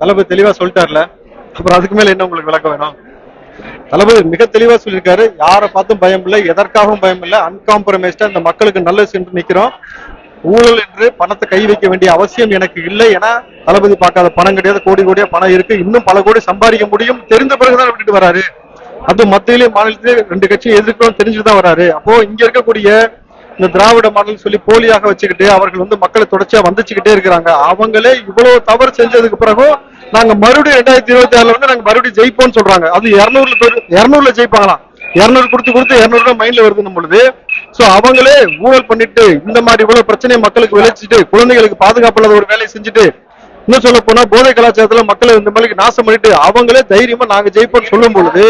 தளபதி தெளிவா சொல்லிட்டார்ல. அப்புறம் அதுக்கு மேல என்ன உங்களுக்கு விளக்கம் வேணும்? தளபதி மிக தெளிவா சொல்லியிருக்காரு. யாரை பார்த்தும் பயம் இல்லை எதற்காகவும் பயம் இல்லை. அன்காம்ப்ரமைஸ்டா இந்த மக்களுக்கு நல்லது சென்று நிக்கிறோம் ஊழல் என்று பணத்தை கை வைக்க வேண்டிய அவசியம் எனக்கு இல்லை ஏன்னா தளபதி பார்க்காத பணம் கிடையாது. கோடி கோடியா பணம் இருக்கு. இன்னும் பல கோடி சம்பாதிக்க முடியும். தெரிந்த பிறகுதான் விட்டுட்டு வராரு. அது மத்தியிலே மாநிலத்திலே ரெண்டு கட்சியும் எதிர்க்கிறோம். தெரிஞ்சுட்டு தான் வராரு. அப்போ இங்க இருக்கக்கூடிய இந்த திராவிட மாடல் சொல்லி போலியாக வச்சுக்கிட்டு அவர்கள் வந்து மக்களை தொடர்ச்சியா வந்துச்சுக்கிட்டே இருக்கிறாங்க. அவங்களே இவ்வளவு தவறு செஞ்சதுக்கு பிறகும் நாங்க மறுபடியும் ரெண்டாயிரத்தி இருபத்தி ஆறுல வந்து நாங்க மறுபடியும் ஜெயிப்போம்னு சொல்றாங்க. அது இருநூறுல பேர் இருநூறுல ஜெயிப்பாங்களாம் இருநூறு கொடுத்து கொடுத்து இருநூறு மைண்ட்ல வருதுன்னு பொழுது. சோ அவங்களே ஊழல் பண்ணிட்டு இந்த மாதிரி இவ்வளவு பிரச்சனையை மக்களுக்கு விளைச்சிட்டு குழந்தைகளுக்கு பாதுகாப்பு இல்லாத ஒரு வேலையை செஞ்சுட்டு இன்னும் சொல்ல போனா போதை கலாச்சாரத்துல மக்களை இந்த மாதிரி நாசம் பண்ணிட்டு அவங்களே தைரியமா நாங்க ஜெயிப்போம்னு சொல்லும் பொழுது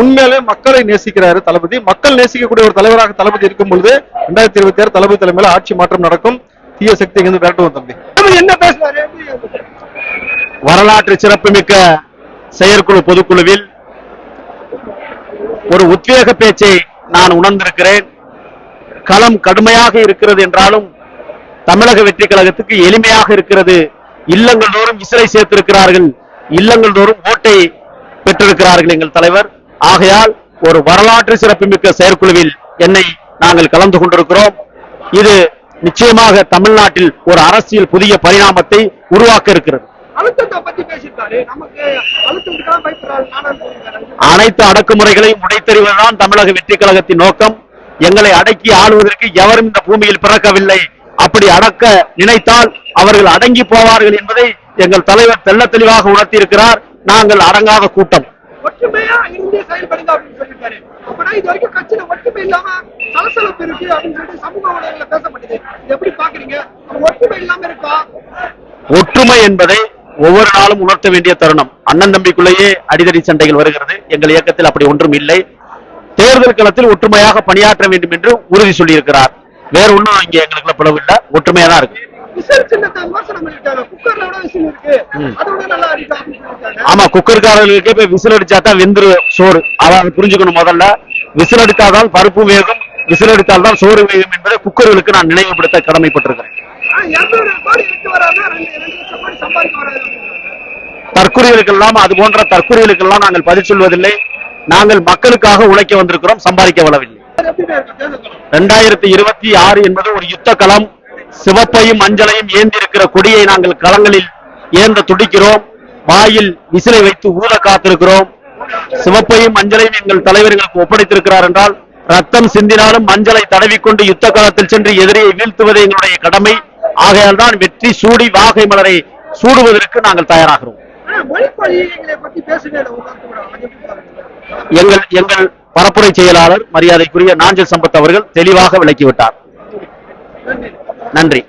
உண்மையிலே மக்களை நேசிக்கிறாரு தளபதி. மக்கள் நேசிக்கக்கூடிய ஒரு தலைவராக தளபதி இருக்கும் பொழுது ரெண்டாயிரத்தி இருபத்தி ஆறு தளபதி தலைமையில ஆட்சி மாற்றம் நடக்கும். தீய சக்தி இருந்து விரட்டுவோம் தம்பி என்ன பேசுறாரு? வரலாற்று சிறப்புமிக்க செயற்குழு பொதுக்குழுவில் ஒரு உத்வேக பேச்சை நான் உணர்ந்திருக்கிறேன். களம் கடுமையாக இருக்கிறது என்றாலும் தமிழக வெற்றி கழகத்துக்கு எளிமையாக இருக்கிறது. இல்லங்கள் தோறும் விசிலை சேர்த்திருக்கிறார்கள். இல்லங்கள் தோறும் ஓட்டை பெற்றிருக்கிறார்கள் எங்கள் தலைவர். ஆகையால் ஒரு வரலாற்று சிறப்புமிக்க செயற்குழுவில் என்னை நாங்கள் கலந்து கொண்டிருக்கிறோம். இது நிச்சயமாக தமிழ்நாட்டில் ஒரு அரசியல் புதிய பரிணாமத்தை உருவாக்க இருக்கிறது. அனைத்து அடக்குமுறைகளையும் உடைத்தெறிவதுதான் தமிழக வெற்றி கழகத்தின் நோக்கம். எங்களை அடக்கி ஆளுவதற்கு எவரும் இந்த பூமியில் பிறக்கவில்லை. அப்படி அடக்க நினைத்தால் அவர்கள் அடங்கி போவார்கள் என்பதை எங்கள் தலைவர் தெள்ள தெளிவாக உணர்த்தியிருக்கிறார். நாங்கள் அடங்காத கூட்டம். ஒற்றுமையா செயல்படுங்க அப்படின்னு சொல்லியிருக்காரு. அப்பனா இது வரைக்கும் கட்சியில ஒற்றுமை இல்லாம சலசலப்பு இருக்கு அப்படின்னு சொல்லிட்டு சமூக ஊடகங்கள்ல பேசப்பட்டது. இது எப்படி பாக்குறீங்க? ஒற்றுமை இல்லாம இருக்கா? ஒற்றுமை என்பதை ஒவ்வொரு நாளும் உணர்த்த வேண்டிய தருணம். அண்ணன் தம்பிக்குள்ளேயே அடிதடி சண்டைகள் வருகிறது. எங்கள் இயக்கத்தில் அப்படி ஒன்றும் இல்லை. தேர்தல் களத்தில் ஒற்றுமையாக பணியாற்ற வேண்டும் என்று உறுதி சொல்லியிருக்கிறார். வேற ஒன்றும் இங்க எங்களுக்குள்ள பிளவு இல்லை. ஒற்றுமையா தான் இருக்கு. ஆமா குக்கர்காரர்களுக்கு இப்ப விசில் அடிச்சா தான் சோறு. அதான் புரிஞ்சுக்கணும் முதல்ல. விசில் அடித்தால்தான் பருப்பு வேகும். விசில் அடித்தால் தான் சோறு வேகும் என்பதை குக்கர்களுக்கு நான் நினைவுபடுத்த கடமைப்பட்டிருக்கிறேன். தற்கொலைகளுக்கெல்லாம் அது போன்ற தற்கொலைகளுக்கெல்லாம் நாங்கள் பதில் சொல்வதில்லை. நாங்கள் மக்களுக்காக உழைக்க வந்திருக்கிறோம் சம்பாதிக்க வரவில்லை? ரெண்டாயிரத்தி இருபத்தி ஆறு என்பது ஒரு யுத்த களம். சிவப்பையும் மஞ்சளையும் ஏந்தி இருக்கிற கொடியை நாங்கள் களங்களில் ஏந்த துடிக்கிறோம். வாயில் விசிலை வைத்து ஊத காத்திருக்கிறோம். சிவப்பையும் மஞ்சளையும் எங்கள் தலைவர் எங்களுக்கு ஒப்படைத்திருக்கிறார் என்றால் ரத்தம் சிந்தினாலும் மஞ்சளை தடவிக்கொண்டு யுத்த களத்தில் சென்று எதிரியை வீழ்த்துவதே எங்களுடைய கடமை. ஆகையால் தான் வெற்றி சூடி வாகை மலரை சூடுவதற்கு நாங்கள் தயாராகிறோம்? எங்கள் எங்கள் பரப்புரை செயலாளர் மரியாதைக்குரிய நாஞ்சல் சம்பத் அவர்கள் தெளிவாக விளக்கிவிட்டார். நன்றி.